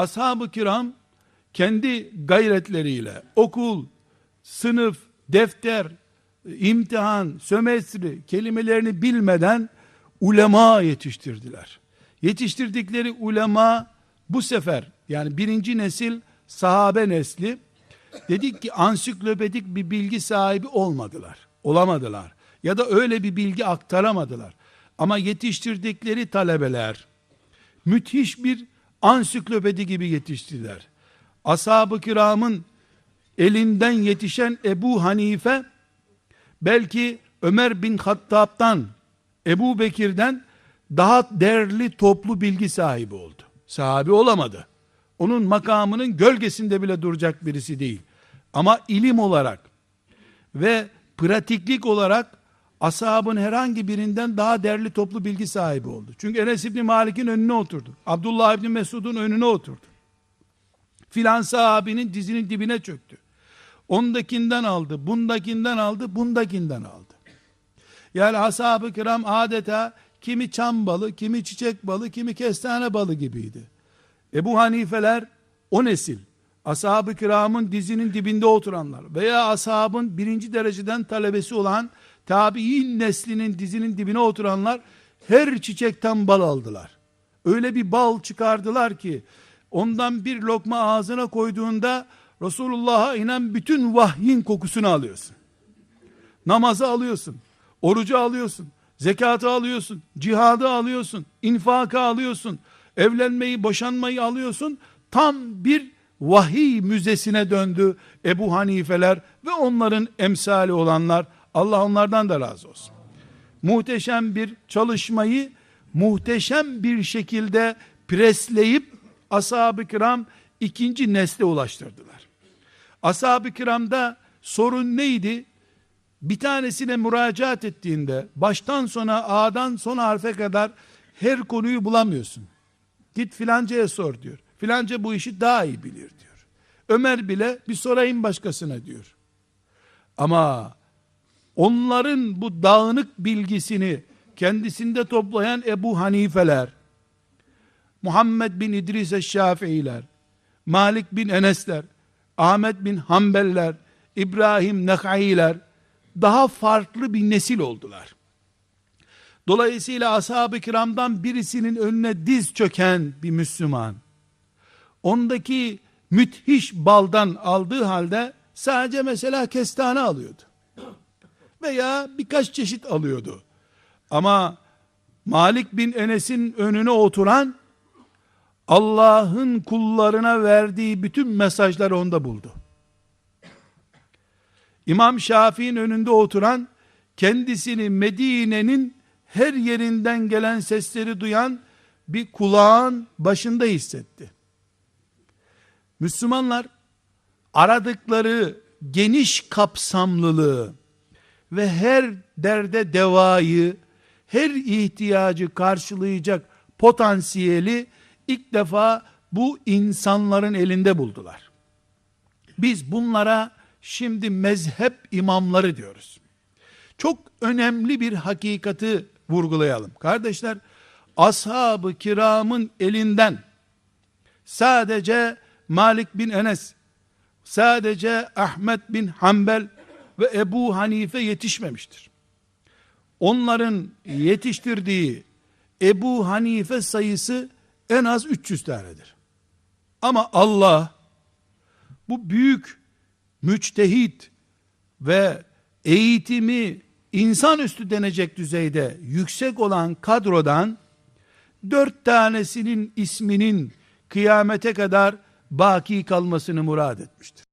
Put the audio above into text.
ashab-ı kiram kendi gayretleriyle okul, sınıf, defter, imtihan, sömestri kelimelerini bilmeden ulema yetiştirdiler. Yetiştirdikleri ulema bu sefer yani birinci nesil sahabe nesli dedik ki ansiklopedik bir bilgi sahibi olmadılar. Olamadılar. Ya da öyle bir bilgi aktaramadılar. Ama yetiştirdikleri talebeler müthiş bir ansiklopedi gibi yetiştiler. Ashab-ı kiramın elinden yetişen Ebu Hanife belki Ömer bin Hattab'dan Ebu Bekir'den daha değerli toplu bilgi sahibi oldu. Sahabi olamadı. Onun makamının gölgesinde bile duracak birisi değil. Ama ilim olarak ve pratiklik olarak ashabın herhangi birinden daha değerli toplu bilgi sahibi oldu. Çünkü Enes İbni Malik'in önüne oturdu. Abdullah İbni Mesud'un önüne oturdu. Filan sahabinin dizinin dibine çöktü. Ondakinden aldı, bundakinden aldı, bundakinden aldı. Yani ashab-ı kiram adeta kimi çam balı, kimi çiçek balı, kimi kestane balı gibiydi. Ebu Hanifeler o nesil, ashab-ı kiramın dizinin dibinde oturanlar veya ashabın birinci dereceden talebesi olan tabi'in neslinin dizinin dibine oturanlar her çiçekten bal aldılar. Öyle bir bal çıkardılar ki ondan bir lokma ağzına koyduğunda Resulullah'a inen bütün vahyin kokusunu alıyorsun. Namazı alıyorsun, orucu alıyorsun, zekatı alıyorsun, cihadı alıyorsun, infakı alıyorsun, evlenmeyi, boşanmayı alıyorsun. Tam bir vahiy müzesine döndü Ebu Hanifeler ve onların emsali olanlar. Allah onlardan da razı olsun. Muhteşem bir çalışmayı muhteşem bir şekilde presleyip ashab-ı kiram ikinci nesle ulaştırdılar. Ashab-ı kiramda sorun neydi? Bir tanesine müracaat ettiğinde baştan sona A'dan son harfe kadar her konuyu bulamıyorsun. Git filancaya sor diyor. Filanca bu işi daha iyi bilir diyor. Ömer bile bir sorayım başkasına diyor. Ama onların bu dağınık bilgisini kendisinde toplayan Ebu Hanifeler, Muhammed bin İdris Eşşafiiler, Malik bin Enesler, Ahmet bin Hanbeller, İbrahim Nekailer daha farklı bir nesil oldular. Dolayısıyla ashab-ı kiramdan birisinin önüne diz çöken bir Müslüman, ondaki müthiş baldan aldığı halde sadece mesela kestane alıyordu. Veya birkaç çeşit alıyordu. Ama Malik bin Enes'in önüne oturan Allah'ın kullarına verdiği bütün mesajları onda buldu. İmam Şafii'nin önünde oturan kendisini Medine'nin her yerinden gelen sesleri duyan bir kulağın başında hissetti. Müslümanlar aradıkları geniş kapsamlılığı ve her derde devayı, her ihtiyacı karşılayacak potansiyeli ilk defa bu insanların elinde buldular. Biz bunlara şimdi mezhep imamları diyoruz. Çok önemli bir hakikati vurgulayalım. Kardeşler, ashab-ı kiramın elinden sadece Malik bin Enes, sadece Ahmet bin Hanbel ve Ebu Hanife yetişmemiştir. Onların yetiştirdiği Ebu Hanife sayısı en az 300 tanedir. Ama Allah bu büyük müçtehit ve eğitimi insanüstü denecek düzeyde yüksek olan kadrodan dört tanesinin isminin kıyamete kadar baki kalmasını murad etmiştir.